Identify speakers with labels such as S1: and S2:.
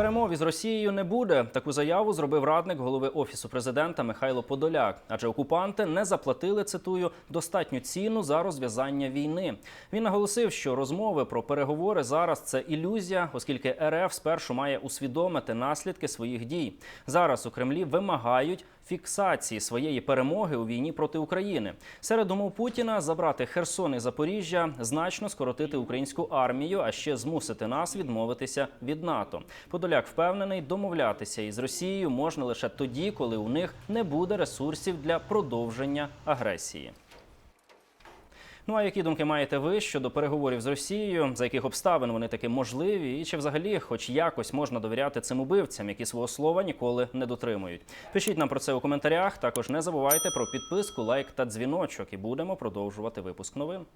S1: Перемов із Росією не буде. Таку заяву зробив радник голови офісу президента Михайло Подоляк. Адже окупанти не заплатили цитую достатню ціну за розв'язання війни. Він наголосив, що розмови про переговори зараз це ілюзія, оскільки РФ спершу має усвідомити наслідки своїх дій. Зараз у Кремлі вимагають фіксації своєї перемоги у війні проти України. Серед умов Путіна забрати Херсон і Запоріжжя, значно скоротити українську армію, а ще змусити нас відмовитися від НАТО. Подоляк впевнений, домовлятися із Росією можна лише тоді, коли у них не буде ресурсів для продовження агресії. Ну а які думки маєте ви щодо переговорів з Росією? За яких обставин вони таки можливі? І чи взагалі, хоч якось можна довіряти цим убивцям, які свого слова ніколи не дотримують? Пишіть нам про це у коментарях. Також не забувайте про підписку, лайк та дзвіночок, і будемо продовжувати випуск новин.